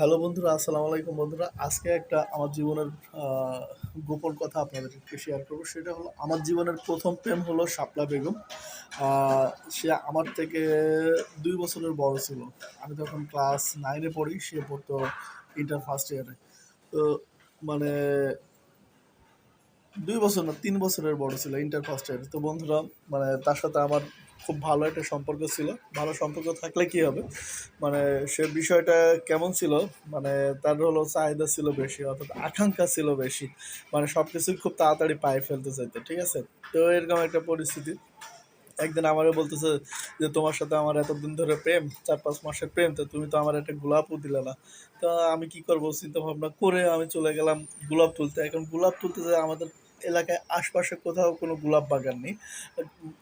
Hello বন্ধুরা, আসসালামু আলাইকুম বন্ধুরা। আজকে একটা আমার জীবনের গোপন কথা আপনাদের একটু শেয়ার করব। সেটা হলো, আমার জীবনের প্রথম প্রেম হলো শাপলা বেগম। সে আমার থেকে দুই বছরের বড় ছিল। আমি তখন ক্লাস নাইনে পড়ি, সে পড়তো ইন্টার ফার্স্ট ইয়ারে তো মানে দুই বছর না, তিন বছরের বড় ছিল ইন্টার ফার্স্ট ইয়ারে তো বন্ধুরা মানে তার সাথে আমার খুব ভালো একটা সম্পর্ক ছিল। ভালো সম্পর্ক থাকলে কি হবে? মানে সে বিষয়টা কেমন ছিল? মানে তার হলো চাহিদা ছিল বেশি, অর্থাৎ আকাঙ্ক্ষা ছিল বেশি। মানে সব কিছুই খুব তাড়াতাড়ি পায়ে ফেলতে চাইতো, ঠিক আছে? তো এরকম একটা পরিস্থিতি। একদিন আমারও বলতেছে যে, তোমার সাথে আমার এতদিন ধরে প্রেম, চার পাঁচ মাসের প্রেম, তো তুমি তো আমার একটা গোলাপও দিলে না। তো আমি কি করব? চিন্তা ভাবনা করে আমি চলে গেলাম গোলাপ তুলতে। এখন গোলাপ তুলতে যে আমাদের এলাকায় আশপাশে কোথাও কোনো গোলাপ বাগান নেই।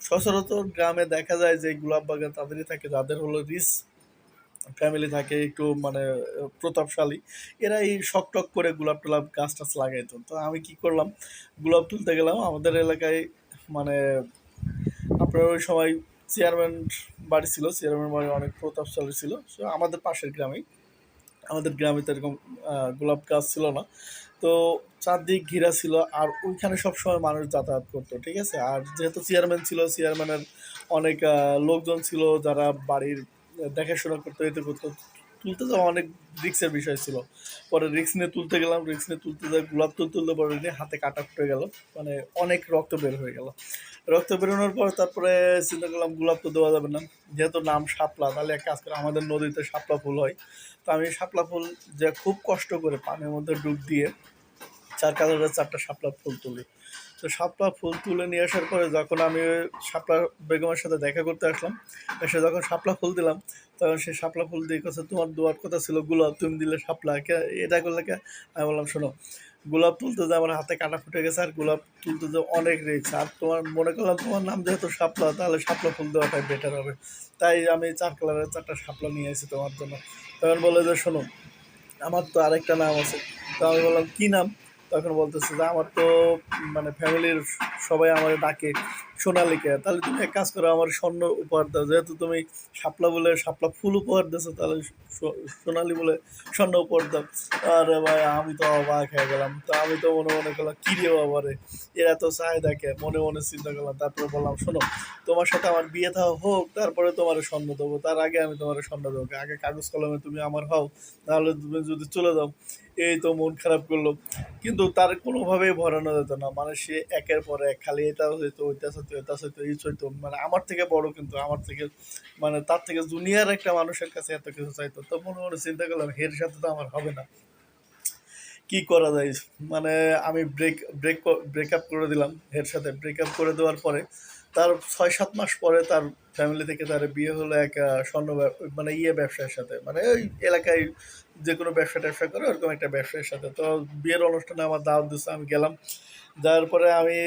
সচরাচর গ্রামে দেখা যায় যে গোলাপ বাগান তাদেরই থাকে, যাদের হলো রিস ফ্যামিলি থাকে, একটু মানে প্রতাপশালী। এরা এই শক টক করে গোলাপ টোলাপ গাছ টাছ লাগাইতো। তো আমি কি করলাম, গোলাপ তুলতে গেলাম। আমাদের এলাকায় মানে আপনার ওই সময় চেয়ারম্যান বাড়ি ছিল, চেয়ারম্যান বাড়ি অনেক প্রতাপশালী ছিল। আমাদের পাশের গ্রামেই, আমাদের গ্রামে তো এরকম গোলাপ গাছ ছিল না। তো চারদিক ঘিরা ছিল আর ওইখানে সবসময় মানুষ যাতায়াত করতো, ঠিক আছে? আর যেহেতু চেয়ারম্যান ছিল, চেয়ারম্যানের অনেক লোকজন ছিল যারা বাড়ির দেখাশোনা করতো, এতে করতো। তুলতে যাওয়া অনেক রিক্সের বিষয় ছিল। পরে রিক্স নিয়ে তুলতে গেলাম রিক্স নিয়ে তুলতে যাই, গোলাপ তুল তুলতে পরে নিয়ে হাতে কাটা ফুটে গেল। মানে অনেক রক্ত বের হয়ে গেল। রক্ত বেরোনোর পর তারপরে চিন্তা করলাম, গোলাপ তো দেওয়া যাবে না। যেহেতু নাম শাপলা, তাহলে এক কাজ করে, আমাদের নদীতে শাপলা ফুল হয়। তো আমি শাপলা ফুল যে খুব কষ্ট করে পানির মধ্যে ডুব দিয়ে চার কালারের চারটা শাপলা ফুল তুলি। তো শাপলা ফুল তুলে নিয়ে আসার পরে যখন আমি শাপলা বেগমের সাথে দেখা করতে আসলাম, এসে যখন শাপলা ফুল দিলাম, তখন সেই শাপলা ফুল দিয়ে কাছে তোমার দুয়ার কথা ছিল, গোলাপ তুমি দিলে শাপলা। কে, এটা করলে কে? আমি বললাম, শোনো, গোলাপ তুলতে যে আমার হাতে কাটা ফুটে গেছে, আর গোলাপ তুলতে যে অনেক রিক্স আর তোমার, মনে করলাম তোমার নাম যেহেতু শাপলা, তাহলে শাপলা ফুল দেওয়াটাই বেটার হবে। তাই আমি চার কালারের চারটা শাপলা নিয়ে এসেছি তোমার জন্য। তখন বলে যে, শোনো, আমার তো আরেকটা নাম আছে। তো আমি বললাম, কী নাম? তখন বলতেছে যে, আমার তো মানে ফ্যামিলির সবাই আমার ডাকে সোনালিকা। তাহলে তুমি এক কাজ করো, আমার স্বর্ণ উপহার দাও। যেহেতু তুমি শাপলা বলে শাপলা ফুল উপহার দিয়েছ, তাহলে সোনালি বলে স্বর্ণ উপহার দাও। আরে ভাই, আমি তো অবাক হয়ে গেলাম। তো আমি তো মনে মনে করলাম, কী রে বাবা রে, এরা তো চাহিদাকে মনে মনে চিন্তা করলাম, তারপরে বললাম, শোনো, তোমার সাথে আমার বিয়ে থাও হোক, তারপরে তোমার স্বর্ণ দেবো। তার আগে আমি তোমার স্বর্ণ দেবো। আগে কাগজ কলমে তুমি আমার হও, তাহলে তুমি যদি চলে যাও এই তো মন খারাপ করল। কিন্তু তার কোনোভাবেই ভরানো যেত না। মানে সে একের পর এক খালি এটা হইতো, ওইটা হইতো এটা হইতো, এই হইতো। মানে আমার থেকে বড় কিন্তু, আমার থেকে মানে তার থেকে জুনিয়র একটা মানুষের কাছে এত কিছু চাইতো। তো মনে মনে চিন্তা করলাম, এর সাথে তো আমার হবে না। কি করা যায়? মানে আমি ব্রেক ব্রেক ব্রেকআপ করে দিলাম এর সাথে। ব্রেকআপ করে দেওয়ার পরে, তার ছয় সাত মাস পরে তার ফ্যামিলি থেকে তার বিয়ে হলো এক স্বর্ণ মানে ইয়ে ব্যবসার সাথে। মানে ওই এলাকায় যে কোনো ব্যবসা ট্যাবসা করে ওরকম একটা ব্যবসার সাথে। তো বিয়ের অনুষ্ঠানে আমার দাওয়াত দিচ্ছে আমি গেলাম। যাওয়ার পরে আমি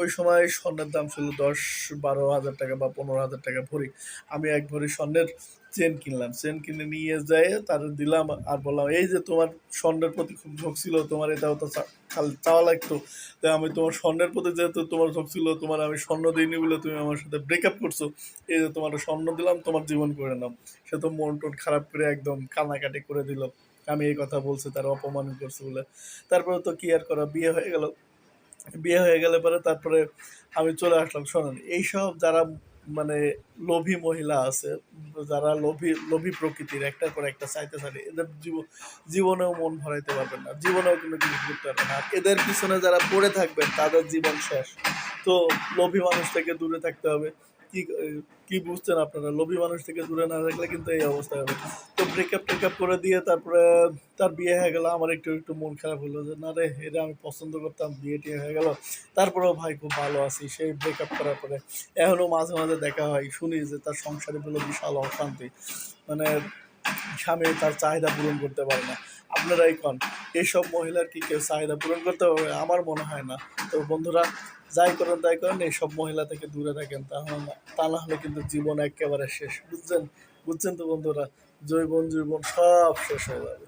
ওই সময় স্বর্ণের দাম ছিল দশ, বারো হাজার টাকা বা পনেরো হাজার টাকা ভরি। আমি এক ভরি স্বর্ণের চেন কিনলাম। চেন কিনে নিয়ে যাই তার দিলাম আর বললাম, এই যে তোমার স্বর্ণের প্রতি খুব ঝোঁক ছিল, তোমার এটাও তো চাওয়া লাগতো তাই আমি তোমার স্বর্ণের প্রতি যেহেতু তোমার ঝোঁক ছিল, তোমার আমি স্বর্ণ দিইনি বলে তুমি আমার সাথে ব্রেকআপ করছ, এই যে তোমার স্বর্ণ দিলাম, তোমার জীবন করে নাও। সে তো মন টন খারাপ করে একদম কান্নাকাটি করে দিল, আমি এই কথা বলছি, তার অপমান করছে বলে। তারপরে তো কি আর করা, বিয়ে হয়ে গেল। বিয়ে হয়ে গেলে পরে তারপরে আমি চলে আসলাম, শোনেন, এইসব যারা মানে লোভী মহিলা আছে, যারা লোভী লোভী প্রকৃতির একটার পর একটা চাইতে চাইতে এদের জীবন জীবনেও মন ভরাইতে পারবেন না, জীবনেও কোনো কিছু করতে পারবেন না। এদের পিছনে যারা পড়ে থাকবেন, তাদের জীবন শেষ। তো লোভী মানুষ থেকে দূরে থাকতে হবে। কি কি বুঝছেন আপনারা? লোভী মানুষ থেকে দূরে না থাকলে কিন্তু এই অবস্থা হবে। তো ব্রেকআপ টেকআপ করে দিয়ে তারপরে তার বিয়ে হয়ে গেল। আমার একটু একটু মন খারাপ হলো যে, না রে, এটা আমি পছন্দ করতাম, বিয়ে টিয়ে হয়ে গেল। তারপরেও ভাই খুব ভালো আছি। সেই ব্রেকআপ করার পরে এখনও মাঝে মাঝে দেখা হয়। শুনি যে তার সংসারে বলে বিশাল অশান্তি। মানে স্বামী তার চাহিদা পূরণ করতে পারে না। আপনারাই কন? এইসব মহিলার কি কেউ চাহিদা পূরণ করতে পারবে? আমার মনে হয় না। তো বন্ধুরা যাই করেন, তাই করেন, এই সব মহিলা থেকে দূরে থাকেন তাহলে তা না হলে কিন্তু জীবন একেবারে শেষ। বুঝছেন? বুঝছেন তো বন্ধুরা? জৈবন জীবন সব শেষ হয়ে যাবে।